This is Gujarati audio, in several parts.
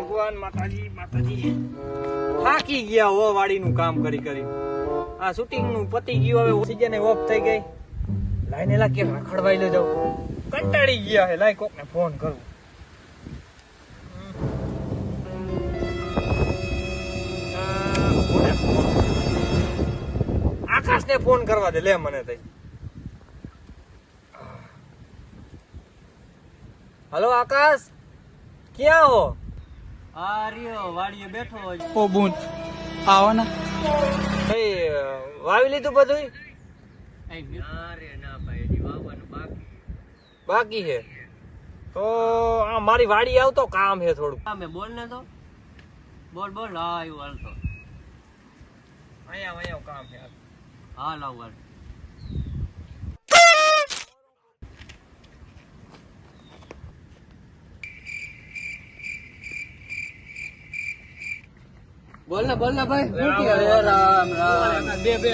ભગવાન માતાજી માતાજી. થાકી ગયા હો વાડીનું કામ કરી કરી. આ શૂટિંગનું પતી ગયું, હવે ઓક્સિજન ઓફ થઈ ગઈ. લાઈને એલા કે રખડવાઈ લે જાઉં કંટાળી ગયા હે લાઈ કોકને ફોન કરું. આકાશ ને ફોન કરવા દે, લે મને તઈ. હલો આકાશ. ક્યાં હો? આ રહ્યો વાડીએ બેઠો હોય. ઓ બુન આવો ને. ભાઈ વાવી લીધું બધું ના રે ના ભાઈ હજી વાવવાનું બાકી. બાકી છે? તો આ મારી વાડી આવતો કામ છે થોડું કામ હે બોલ ને તો. બોલ બોલ. હા આવ્યું હાલ તો. અહીંયા અહીંયા કામ છે. હા લાવ હાલ. બોલ ને બોલ ને ભાઈ રામ બે બે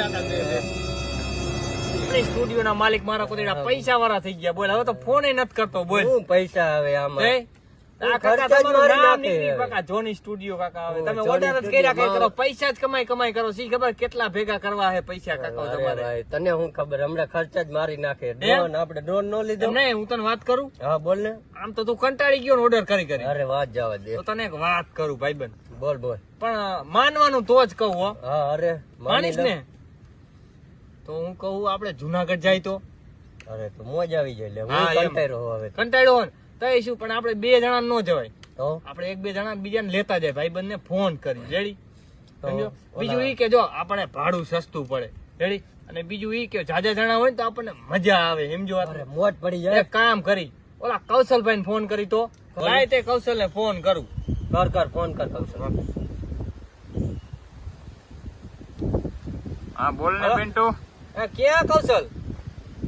સ્ટુડિયો ના માલિક મારા કોઈ પૈસા વાળા થઈ ગયા. બોલ હવે તો ફોન નથી કરતો બોલ. પૈસા આવે આમાં? ભાઈ તને શું ખબર? હમણાં ખર્ચા જ મારી નાખે. ડ્રોન આપણે ડ્રોન નો લીધો. નહીં હું તને વાત કરું? હા બોલ ને. આમ તો તું કંટાળી ગયો ઓર્ડર કરી કરી. અરે વાત જવા દે તને એક વાત કરું ભાઈબંધ. બોલ બોલ. પણ માનવાનું તો જ કહું હો. અરે માનીશ ને? તો હું કહું આપડે જુનાગઢ જાય તો? અરે તો મોજ આવી જાય. કંટાળ્યો હવે. કંટાળ્યો હોય ને તો એ શું પણ આપણે બે જણા ન જવાય. તો આપણે એક બે જણા બીજાને લેતા જાય. ભાઈ બંને ફોન કરી રેડી સમજો? બીજું ઈ કે જો આપણે ભાડું સસ્તું પડે. રેડી અને બીજું ઈ કે જાજા જણા હોય ને તો આપણને મજા આવે. સમજો અરે મોટ પડી જાય. કામ કરી. ઓલા કૌશલભાઈ ફોન કરી તો. લાય તે કૌશલ ને ફોન કરું. કર કર ફોન કર કૌશલ. હા. બોલ ને? પિન્ટુ. એ ક્યાં કૌશલ?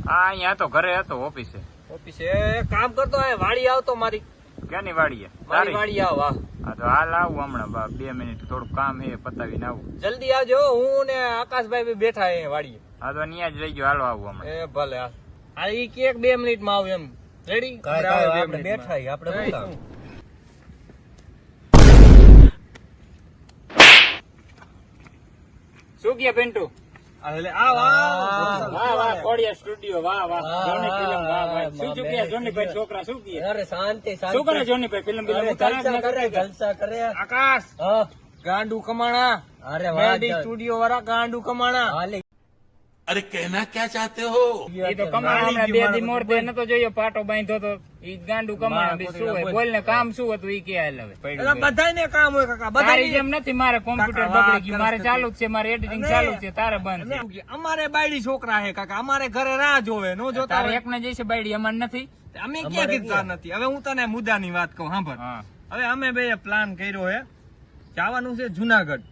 હા અહીંયા તો ઘરે હતો ઓફિસે. ઓફિસે છે. કામ કરતો આ વાડી આવતો મારી. ક્યાંની વાડી મારી વાડી આવ હા. તો હાલ આવું હમણાં બે મિનિટ થોડું કામ હે પતાવીને આવું. જલ્દી આવજો હું ને આકાશભાઈ બેઠા વાડીએ હા તો અહીંયા જ રહી ગયો હાલો આવું હમણાં. એ ભલે હા એ કેક બે મિનિટમાં આવું એમ. રેડી આપણે બેઠા આપણે? શું કે પિન્ટુ? એટલે આવ આવ વાહ વાહ કોડિયા સ્ટુડિયો વાહ વાહ વાહ, જોની ફિલ્મ વાહ વાહ શું શું બે. જોનીભાઈ છોકરા શું કે અરે શાંતિ શાંતિ. શું જોનીભાઈ ફિલ્મ ફિલ્મ જલસા કરે જલસા કરે. આકાશ! હા. ગાંડુ કમાણા. અરે વાહ સ્ટુડિયો વાળા ગાંડુ કમાણા. અરે કહેના ક્યાં ચાહતે હો? એ તો કમાણા બે દી મોર દે નતો જોયો પાટો બાંધ્યો તો ઈ ગાંડુ કમાણા બી શું હોય? બોલ. ને કામ શું હતું ઈ કે લવે એટલે બધાને કામ હોય કાકા બધાની જેમ નથી મારે કોમ્પ્યુટર બગડી ગયું. મારે ચાલુ છે મારે એડિટિંગ ચાલુ છે તારે બંધ અમારે બાયડી છોકરા હે કાકા અમારે ઘરે રાહ જોવે નો જોતા એકને જઈશે બાયડી અમાર નથી. અમે ક્યાં કીધા નથી? હવે હું તને મુદ્દાની વાત કહું હા. હવે અમે બે પ્લાન કર્યો હે. જવાનું છે જુનાગઢ.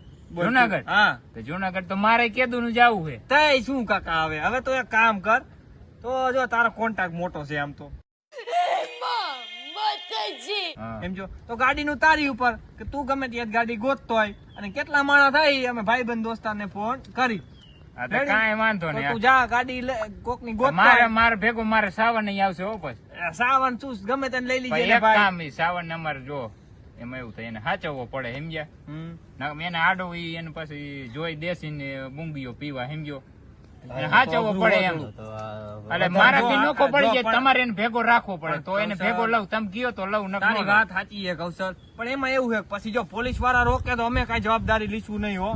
જુનાગઢ? હા. તો જુનાગઢ તો મારે કેદુ નું જવું છે. તય શું કાકા આવે? હવે તો એક કામ કર. તો જો તારો કોન્ટેક્ટ મોટો છે આમ તો. એમ જો. તો ગાડીનું તારી ઉપર કે તું ગમે ત્યાં ગાડી ગોતતો હોય. અને કેટલા માણસ થાય અમે ભાઈ બંધ દોસ્તારને ફોન કરી. કાંઈ વાંધો નહીં. તું જા ગાડી કોકની ગોતતો મારે હોય. મારે ભેગો મારે સાવન નહીં આવશે હો પછી. સાવન તું ગમે તેને લઈ લીજે કામ સાવન ને અમારે જો. એમાં એવું થાય એને સાચવવો પડે સમજ્યા. ના, એને આડો એને પછી જોઈ દેસીને બુંગીઓ પીવા સમજ્યો? સાચવવો પડે એમ. એટલે મારાથી નોખો પડી જાય તમારે એને ભેગો રાખવો પડે તો એને ભેગો લઉં તમે ગયો તો લઉં તારી વાત સાચી છે કૌશલ. પણ એમાં એવું છે પછી જો પોલીસવાળા રોકે તો અમે કઈ જવાબદારી લીશું નહીં હો.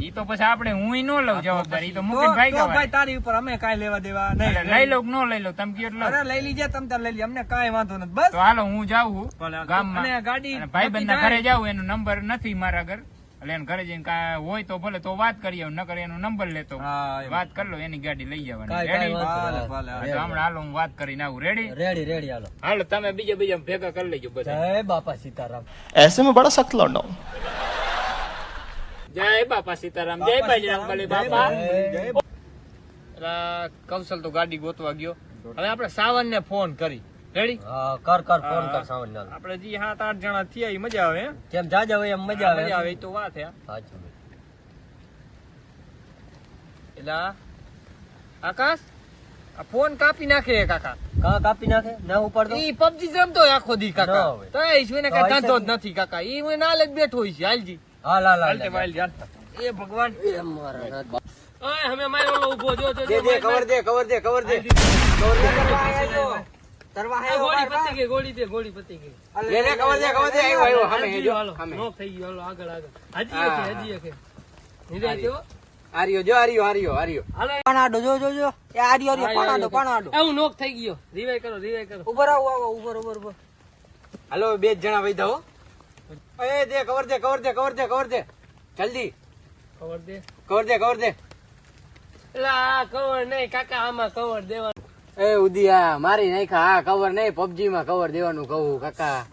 ઈ તો પછી આપણે હું નો લઉં જવાબદારી તો મુકેશ ભાઈ તો ભાઈ તારી ઉપર અમે કાઈ લેવા દેવા નહીં લઈ લઉં નો લઈ લઉં તમે કયો અરે લઈ લીજે તમ તાર લઈ લે અમને કાઈ વાંધો નથી. બસ. તો હાલો હું જાઉં ગામમાં. અને ગાડી ભાઈ બંધના ઘરે જાઉં એનો નંબર નથી મારા ઘર. એટલે એને ઘરે જઈને કાંઈ હોય તો ભલે તો વાત કરી આવું નકર એનો નંબર લેતો. વાત કરી લો એની ગાડી લઈ જવાની. હમણાં હાલો હું વાત કરીને આવું. રેડી રેડી રેડી હાલો. હાલો તમે બીજા બીજા ભેગા કરી લેજો બધા. બાપા સીતારામ. એસે મેં બડા સખત લડો જય બાપા સીતારામ જય બજરંગ બલી બાપા. કૌશલ તો ગાડી ગોતવા ગયો. હવે આપણે સાવન ને ફોન કરી. રેડી કર કર ફોન કર સાવન આપણે જે સાત આઠ જણા થયા મજા આવે કેમ જાજ આવે એમ મજા આવે. મજા આવે તો વાત હે. સાચું એટલે આકાશ આ ફોન કાપી નાખે કાકા. કા કાપી નાખે? ના ઉપાડતો? ઈ પબજી રમતો હોય આખો દી કાકા. ના તો એ ઈશ્વરને કઈ ધંધો જ નથી કાકા. ઈ હું ના લઈ બેઠો હોય છે હાલજી. હાલ હાલ હાલ હાલતે હાલજી, હાલ. એ ભગવાન. એ મારા ઓય અમે મારો ઓલો ઊભો જો જો દે દે કવર દે કવર દે કવર દે. કવર દે કરવા આયા છો. ગોળી બાર, બાર. પતી ગઈ ગોળી દે ગોળી પતી ગઈ. લે લે કવર દે કવર દે. આવ્યો આવ્યો સામે હાજી, હેજો હાલો. થઈ ગયો હાલો આગળ આગળ. હજી એક હજી એક છે. નિરાંતે આર્યો જો આર્યો આર્યો આર્યો હાલો. પાણાડો જો જો જો. એ આર્યો આર્યો પાણાડો પાણાડો એવું નોક થઈ ગયો. રીવાય કરો રિવાઈ કરો. ઉભર આવો આવો ઉભર ઉપર ઉપર હાલો બે જ જણા વૈધા હો. એ દે કવર દે કવર દે કવર દે કવર દે. જલ્દી. ખબર દે. કવર દે કવર દે. એટલે આ કવર નહીં કાકા આમાં કવર દેવાનું. એ ઉદિયા મારી નાખ્યા. આ કવર નહીં પબજી માં કવર દેવાનું કહું કાકા.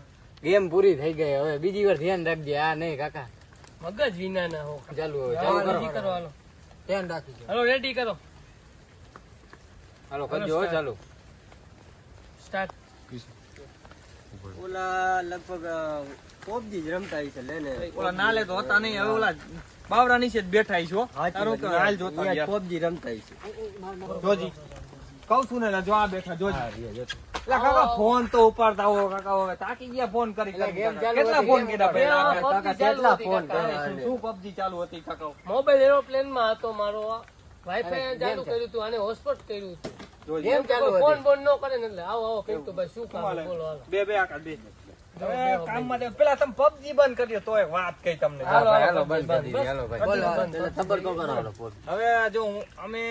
ગેમ પૂરી થઈ ગઈ. હવે બીજી વાર ધ્યાન રાખજે. આ નહીં કાકા. મગજ વિના ના હો ચાલુ હવે, ચાલુ રેડી કરો કરો હાલો ધ્યાન રાખીજો. હાલો રેડી કરો. હાલો કરજો હો, ચાલુ. સ્ટાર્ટ ઓલા લગભગ પબજી જ રમતા હશે લેને ઓલા નાલે તો હતા નહીં હવે ઓલા બાવડા નીચે જ બેઠા છો તારું હાલ જોતા ગયા. રમતા હશે. જોજી. કઉ છું ને જો આ બેઠા જોજી. કાકા ફોન તો ઉપાડતા હો કાકા હવે તાકી ગયા ફોન કરી કેટલા ફોન કર્યા પહેલા? કાકા, કેટલા ફોન શું- પબજી ચાલુ હતી કાકા? મોબાઈલ એરોપ્લેનમાં હતો મારો. વાઈફાઈ ચાલુ કર્યું હતું અને હોટસ્પોટ કર્યું હતું. જોજી Game ચાલુ કોઈ હતી. ફોન બોન ન કરે ને એટલે આવો આવો કહ્યું તો ભાઈ શું કામ હાલે. બોલો હાલો બે બે આકા બે કામ માટે પેલા તમે પબજી બંધ કર્યો તોય વાત કઈ તમને કરી તો કરો. હવે જો હું અમે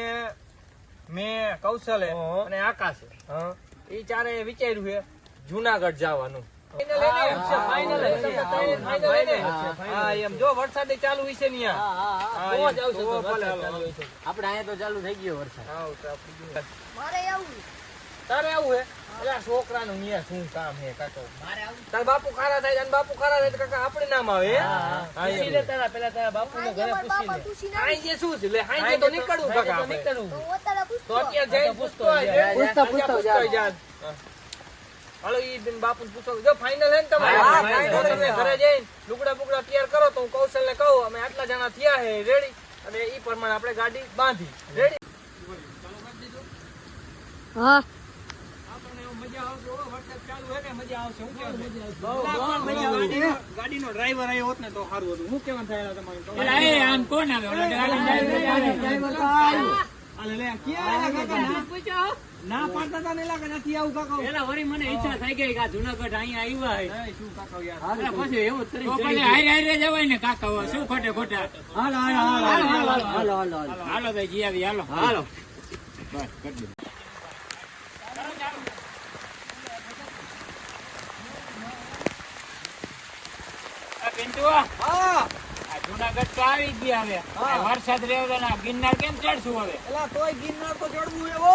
મેં કૌશલે અને આકાશે એ ચારે વિચાર્યું છે જુનાગઢ જવાનું હા એમ જો વરસાદ ચાલુ હોય છે ને શું કામ હે કાકો તાર બાપુ ખારા થાય અને બાપુ ખારા થાય કાકા આપણે નામ આવે તારા પેલા તારા બાપુને ઘરે પૂછી લે શું છે લે તો નીકળવું તો અત્યારે જઈને પૂછતો. પૂછતા. હાલો ઈ બાપુને પૂછો જો ફાઇનલ હે ને તમારે? હા, તો final તમે ઘરે જઈને લુગડા બુગડા તૈયાર કરો તો હું કૌશલ ને કહું અમે આટલા જણા થયા હે રેડી અને ઈ પ્રમાણે આપણે ગાડી બાંધી. રેડી હા. ગાડીનો ડ્રાઈવર આવ્યો હોત ને તો સારું હતું. હું કેવાનું થાય તમારે આમ કોણ આવે? ના પાડતા તા ને નથી આવું કાકા. મને ઈચ્છા થઈ ગઈ કે આ જુનાગઢ અહીંયા આવ્યા એ શું કાકા યાર? પછી એવું જ તો પછી હારે હારે જવાય ને કાકા શું ખોટે ખોટા? હાલો હાલો હાલો હાલો હાલો હાલો હાલો ભાઈ હાલો. હાલો. પિન્ટુ આ જુનાગઢ તો આવી ગયા હવે વરસાદ રહ્યો તો ગિરનાર કેમ ચડશું હવે એલા તોય ગિરનાર તો ચડવું એવો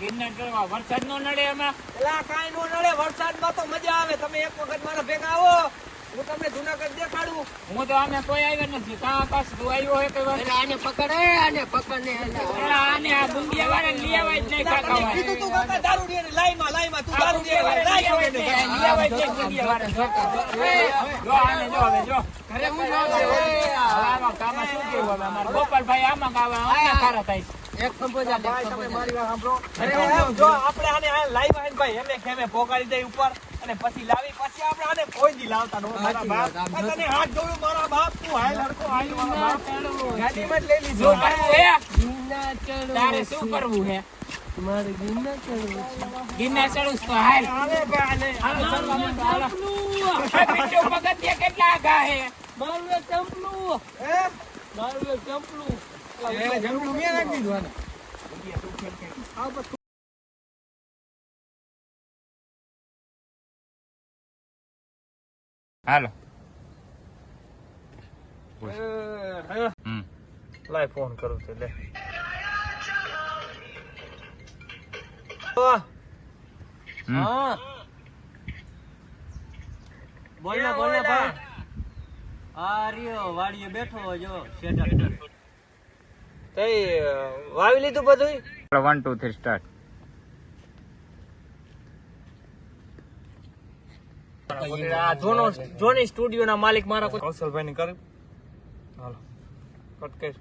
ગિરનાર ચડવા વરસાદ નો નડે એમાં એલા કાંઈ નો નડે વરસાદમાં તો મજા આવે તમે એક વખત મારા ભેગા આવો હું તમને જુનાગઢ દેખાડું હું તો આમે કોઈ આવ્યો નથી કા આકાશ તું આવ્યો હોય વાર આને પકડે આને પકડ પેલા આને આ બુંદિયા વાળા લઈ આવાય જ નહીં કાકા. કીધું તું કાકા દારૂ દે લાઈમાં લાઈમાં તું દારૂ વાળા લઈ. જો આને જો હવે જો શું કેવું હવે અમારા ગોપાલભાઈ આમાં ખારા થાય એક ખંભો જા એક ભાઈ, ખંભો તમે મારી વાત સાંભળો. અરે જો આપણે આને આ લાઈવ આવીને ભાઈ એમે ખેમે પોગાડી દઈ ઉપર અને પછી લાવી પછી આપણે આને કોઈ દી લાવતા નો મારા બાપ તને હાથ જોડું મારા બાપ તું હાલ લડકો હાલ મારા બાપ. ગાડીમાં લઈ લીધો. શું કરવું હે. તારે શું કરવું મારે ચડવું છે. ચડું તો ભાઈ કેટલા આગા હે મારું એક ચંપલું. હે? મારું એક ચંપલું. એ જમણું મેં નાખી દીધું આને? હાલો. લાય ફોન કરું છે લે. હા. બોલ ને બોલ ને ભાઈ આ રહ્યો વાડીએ બેઠો જો શેઠા તે વાવી લીધું બધું one two three start Johnny studio ના માલિક મારા કોઈ કૌશલભાઈ ની કર્યું હાલો કટ કર.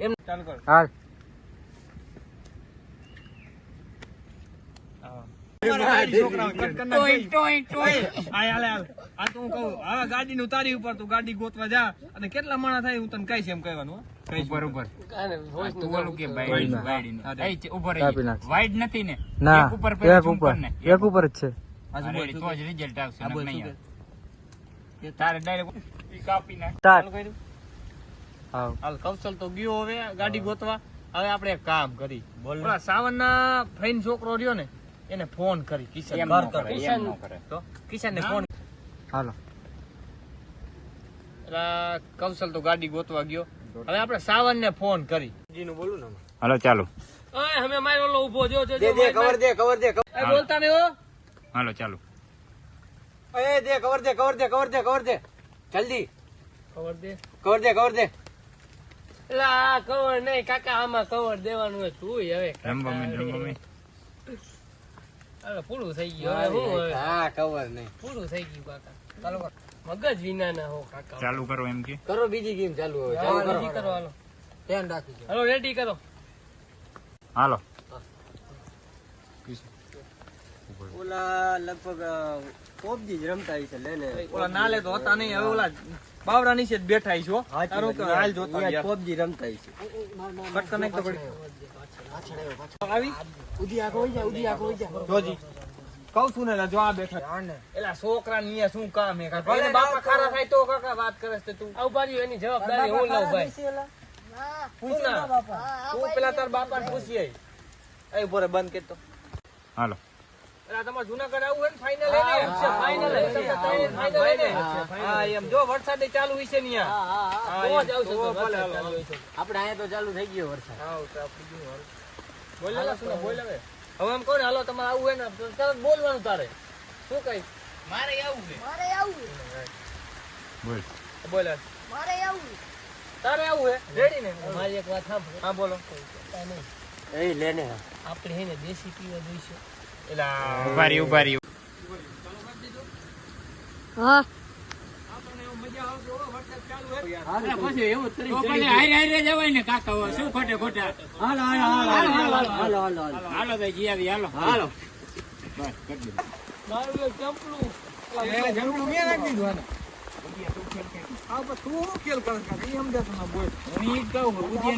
એમ ચાલુ કર. હાલ. ગાડી છોકરાઓ કટ કરી નાખ. ટોય ટોય ટોય હાય, હાલે, હાલે. આ તો હું કહું હવે ગાડીનું તારી ઉપર તું ગાડી ગોતવા જા. અને કેટલા માણસ થાય હું તને કહીશ એમ કહેવાનું ઉપર ઉપર તું ઓલું કે ભાઈ વાઈડ હા, એ છે, ઉપર કાપી રહી. નાખ. વાઈડ નથી ને? ના એક ઉપર એક ઉપર. એક ઉપર જ છે. આ શું અરે, બોલ, શું તો જ રિઝલ્ટ આવશે આ બોલ, નકર નહીં શું તારે ડાયરેક્ટ કાપી નાખ. સ્ટાર્ટ ચાલુ કર્યું? હા હાલ કૌશલ તો ગયો હવે ગાડી ગોતવા. હવે આપણે કામ કરી. ઓલા સાવનના ફ્રેન્ડ છોકરો રહ્યો ને એને ફોન કરી. કિશન કિશન ઘર ન ન. તો ફોન હાલો. એટલે કૌશલ તો ગાડી ગોતવા ગયો. હવે આપણે સાવનને ફોન કરી. જીનું બોલું ને હાલો ચાલો. ઓય મારો ઓલો ઊભો જો જો દે દે કવર દે કવર દે બોલતા નહીં હો. હાલો ચાલો. એ દે કવર દે કવર દે કવર દે કવર દે. જલ્દી. ખબર દે. કવર દે કવર દે. એટલે આ કવર નહીં કાકા આમાં કવર દેવાનું હોય તું હવે. રમવા રમવા પૂરું થઈ ગયું. હવે હું હા ખબર નહીં. પૂરું થઈ ગયું કાકા. ચાલો મગજ વિના ના હો કાકા. ચાલુ કરો એમ કે. કરો બીજી ગેમ ચાલુ હવે. ચાલુ કરો. હાલો. ધ્યાન રાખીજો. હાલો રેડી કરો. હાલો. ઓલા લગભગ પોપજી જ રમતા હશે લે ને. ઓલા નાલે તો હતા નહીં હવે ઓલા બાવરા નીચે જ બેઠા છો તારું હાલ જોતા. પોપજી રમતા હશે. કટ કનેક્ટ પડી. આવી છોકરા ને શું કામ હે એને બાપા ખારા તો વાત કરે છે તું આવું પાડ્યું એની જવાબદારી ભાઈ પૂછ ના તાર બાપા પૂછી આઈ એ બોરે બંધ કે તો હાલો. ચાલુ અહીંયા તો ચાલુ હશે. આપણે અહીંયા તો ચાલુ થઈ ગયો વરસાદ. હાલો. હા, તો આપણી ગયું, હાલો. બોલ લે, સુનો, બોલ. હવે હવે એમ કહો હાલો તમારે આવું હોય ને તરત બોલવાનું તારે. શું કઈ મારે આવું મારે આવું બોલ. બોલ મારે આવું તારે આવું હે? રેડી ને? મારી એક વાત સાંભળો. હા બોલો. એ આપણે હે ને દેશી પીવા જોઈશે. ઊભા રહી ઊભા રહી હા પછી એવું જ તો પછી હારે હારે જવાય ને કાકા હવે શું ખોટે ખોટા? હાલો હાલો હાલો હાલો હાલો હાલો હાલો ભાઈ જી આવી હાલો. હાલો. બસ કરી દીધું. મારું એક ચંપલું. એને જમણું મેં નાખી દીધું આને. હા, પણ તું શું ખેલ કરે છે? ઈ સમજાતું ના બોલ. હું ઈ કહું